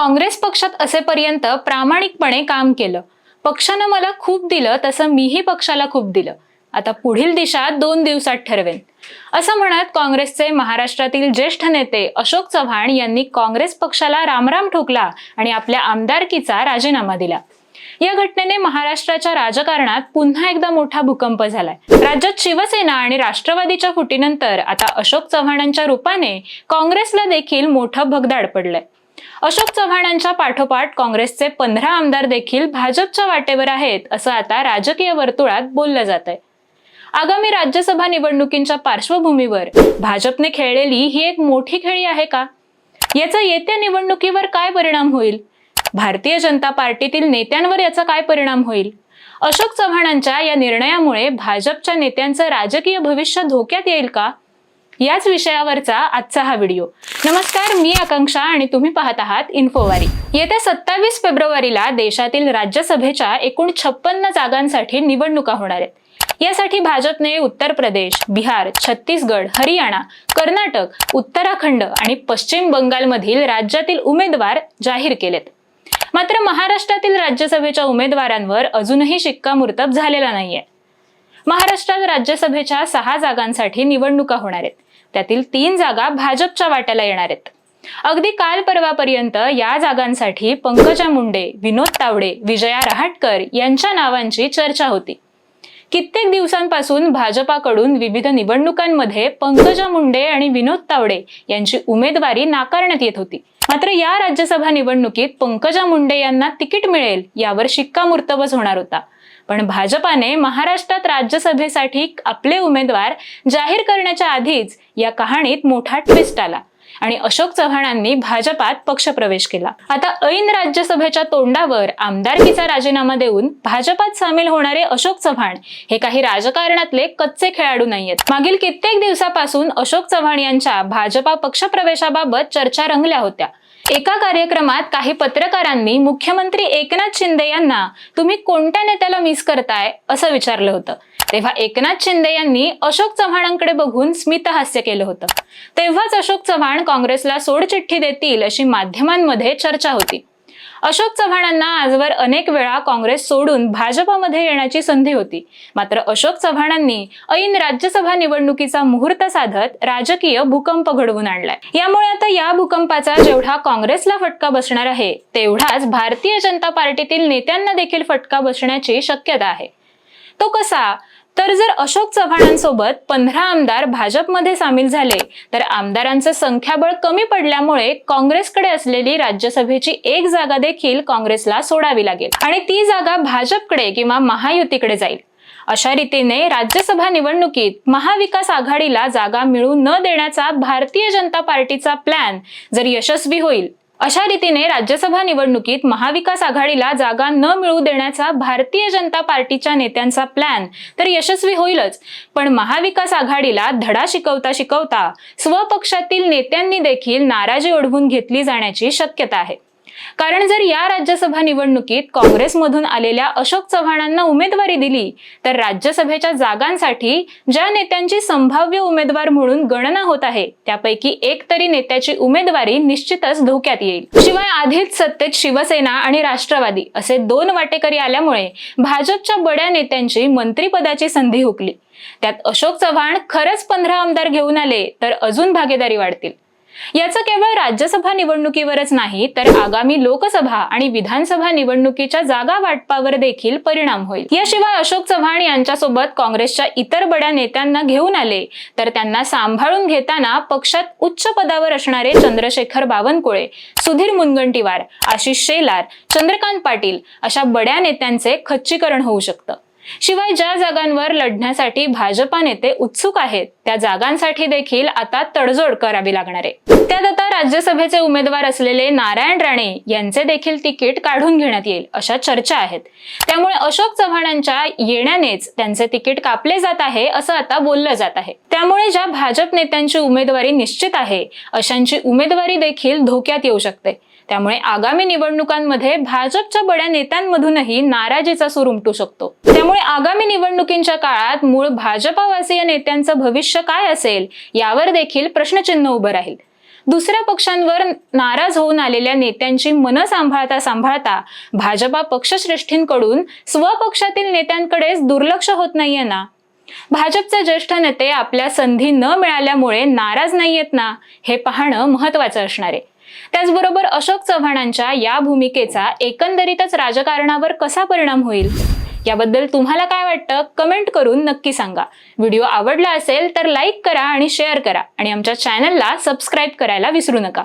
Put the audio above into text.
काँग्रेस पक्षात असेपर्यंत प्रामाणिकपणे काम केलं. पक्षानं मला खूप दिलं तसं मीही पक्षाला खूप दिलं. आता पुढील दिशा दोन दिवसात ठरवेन. असं म्हणत काँग्रेसचे महाराष्ट्रातील ज्येष्ठ नेते अशोक चव्हाण यांनी काँग्रेस पक्षाला रामराम ठोकला आणि आपल्या आमदारकीचा राजीनामा दिला. या घटनेने महाराष्ट्राच्या राजकारणात पुन्हा एकदा मोठा भूकंप झालाय. राज्यात शिवसेना आणि राष्ट्रवादीच्या फुटीनंतर आता अशोक चव्हाणांच्या रूपाने काँग्रेसला देखील मोठं भगदाड पडलंय. अशोक चव्हाणांच्या पाठोपाठ काँग्रेसचे पंधरा आमदार देखील भाजपच्या वाटेवर आहेत असं आता राजकीय वर्तुळात बोललं जात आहे आगामी राज्यसभा निवडणुकींच्या पार्श्वभूमीवर भाजपने खेळलेली ही एक मोठी खेळी आहे का? याचा येत्या निवडणुकीवर काय परिणाम होईल? भारतीय जनता पार्टीतील नेत्यांवर याचा काय परिणाम होईल? अशोक चव्हाणांच्या या निर्णयामुळे भाजपच्या नेत्यांचं राजकीय भविष्य धोक्यात येईल का? याच विषयावरचा आजचा हा व्हिडिओ. नमस्कार मी आकांक्षा आणि तुम्ही पाहत आहात इन्फोवारी. येत्या सत्तावीस फेब्रुवारीला देशातील राज्यसभेच्या एकूण छप्पन्न जागांसाठी निवडणुका होणार आहेत. यासाठी भाजपने उत्तर प्रदेश बिहार छत्तीसगड हरियाणा कर्नाटक उत्तराखंड आणि पश्चिम बंगालमधील राज्यातील उमेदवार जाहीर केलेत. मात्र महाराष्ट्रातील राज्यसभेच्या उमेदवारांवर अजूनही शिक्कामोर्तब झालेला नाहीये. महाराष्ट्रात राज्यसभेच्या सहा जागांसाठी निवडणुका होणार आहेत. त्यातील तीन जागा भाजपच्या वाट्याला येणार आहेत. अगदी काल परवापर्यंत या जागांसाठी पंकजा मुंडे विनोद तावडे विजया रहाटकर यांच्या नावांची चर्चा होती. कित्येक दिवसांपासून भाजपाकडून विविध निवडणुकांमध्ये पंकजा मुंडे आणि विनोद तावडे यांची उमेदवारी नाकारण्यात येत होती. मात्र या राज्यसभा निवडणुकीत पंकजा मुंडे यांना तिकीट मिळेल यावर शिक्कामोर्तबच होणार होता. पण भाजपाने महाराष्ट्रात राज्यसभेसाठी आपले उमेदवार जाहीर करण्याच्या आधीच या कहाणीत मोठा ट्विस्ट आला. आणि अशोक चव्हाणांनी भाजपात पक्षप्रवेश केला. आता ऐन राज्यसभेच्या तोंडावर आमदारकीचा राजीनामा देऊन भाजपात सामील होणारे अशोक चव्हाण हे काही राजकारणातले कच्चे खेळाडू नाहीयेत. मागील कित्येक दिवसापासून अशोक चव्हाण यांच्या भाजपा पक्षप्रवेशाबाबत चर्चा रंगल्या होत्या. एका कार्यक्रमात काही पत्रकारांनी मुख्यमंत्री एकनाथ शिंदे यांना तुम्ही कोणत्या नेत्याला मिस करताय? असं विचारलं होतं. तेव्हा एकनाथ शिंदे यांनी अशोक चव्हाणांकडे बघून स्मितहास्य केलं होतं. तेव्हाच अशोक चव्हाण काँग्रेसला सोडचिठ्ठी देतील अशी माध्यमांमध्ये चर्चा होती. अशोक चव्हाणांना आजवर अनेक वेळा काँग्रेस सोडून भाजपामध्ये येण्याची संधी होती. मात्र अशोक चव्हाणांनी ऐन राज्यसभा निवडणुकीचा मुहूर्त साधत राजकीय भूकंप घडवून आणलाय. यामुळे आता या भूकंपाचा जेवढा काँग्रेसला फटका बसणार आहे तेवढाच भारतीय जनता पार्टीतील नेत्यांना देखील फटका बसण्याची शक्यता आहे. तो कसा? तर जर अशोक चव्हाणांसोबत पंधरा आमदार भाजपमध्ये सामील झाले तर आमदारांचं संख्याबळ कमी पडल्यामुळे काँग्रेसकडे असलेली राज्यसभेची एक जागा देखील काँग्रेसला सोडावी लागेल आणि ती जागा भाजपकडे किंवा महायुतीकडे जाईल. अशा रीतीने राज्यसभा निवडणुकीत महाविकास आघाडीला जागा मिळू न देण्याचा भारतीय जनता पार्टीचा प्लॅन जर यशस्वी होईल अशा रीतीने राज्यसभा निवडणुकीत महाविकास आघाडीला जागा न मिळू देण्याचा भारतीय जनता पार्टीच्या नेत्यांचा प्लॅन तर यशस्वी होईलच. पण महाविकास आघाडीला धडा शिकवता शिकवता स्वपक्षातील नेत्यांनी देखील नाराजी ओढवून घेतली जाण्याची शक्यता आहे. कारण जर या राज्यसभा निवडणुकीत काँग्रेसमधून आलेल्या अशोक चव्हाणांना उमेदवारी दिली तर राज्यसभेच्या जागांसाठी ज्या नेत्यांची संभाव्य उमेदवार म्हणून गणना होत आहे त्यापैकी एक तरी नेत्याची उमेदवारी निश्चितच धोक्यात येईल. शिवाय आधीच सत्तेत शिवसेना आणि राष्ट्रवादी असे दोन वाटेकरी आल्यामुळे भाजपच्या बड्या नेत्यांची मंत्रीपदाची संधी हुकली. त्यात अशोक चव्हाण खरंच पंधरा आमदार घेऊन आले तर अजून भागीदारी वाढतील. याचा केवळ राज्यसभा निवडणुकीवरच नाही तर आगामी लोकसभा आणि विधानसभा निवडणुकीच्या जागा वाटपावर देखील परिणाम होईल. याशिवाय अशोक चव्हाण यांच्यासोबत काँग्रेसच्या इतर बड्या नेत्यांना घेऊन आले तर त्यांना सांभाळून घेताना पक्षात उच्च पदावर असणारे चंद्रशेखर बावनकुळे सुधीर मुनगंटीवार आशिष शेलार चंद्रकांत पाटील अशा बड्या नेत्यांचे खच्चीकरण होऊ शकतं. शिवाय ज्या जागांवर लढण्यासाठी भाजपा नेते उत्सुक आहेत त्या जागांसाठी देखील आता तडजोड करावी लागणार आहे. त्यात आता राज्यसभेचे उमेदवार असलेले नारायण राणे यांचे देखील तिकीट काढून घेण्यात येईल अशा चर्चा आहेत. त्यामुळे अशोक चव्हाणांच्या येण्यानेच त्यांचे तिकीट कापले जात आहे असं आता बोललं जात आहे. त्यामुळे ज्या भाजप नेत्यांची उमेदवारी निश्चित आहे अशांची उमेदवारी देखील धोक्यात येऊ शकते. त्यामुळे आगामी निवडणुकांमध्ये भाजपच्या बड्या नेत्यांमधूनही नाराजीचा सूर उमटू शकतो. त्यामुळे आगामी निवडणुकींच्या काळात मूळ भाजपावासीय नेत्यांचं भविष्य काय असेल यावर देखील प्रश्नचिन्ह उभं राहील. दुसऱ्या पक्षांवर नाराज होऊन आलेल्या नेत्यांची मनं सांभाळता सांभाळता भाजपा पक्षश्रेष्ठींकडून स्वपक्षातील नेत्यांकडेच दुर्लक्ष होत नाहीये ना? भाजपचे ज्येष्ठ नेते आपल्या संधी न मिळाल्यामुळे नाराज नाहीयेत ना? हे पाहणं महत्वाचं असणार आहे. त्याचबरोबर अशोक चव्हाणांच्या या भूमिकेचा एकंदरीतच राजकारणावर कसा परिणाम होईल? याबद्दल तुम्हाला काय वाटतं? कमेंट करून नक्की सांगा. व्हिडिओ आवडला असेल तर लाईक करा आणि शेअर करा. आणि आमच्या चॅनलला सबस्क्राईब करायला विसरू नका.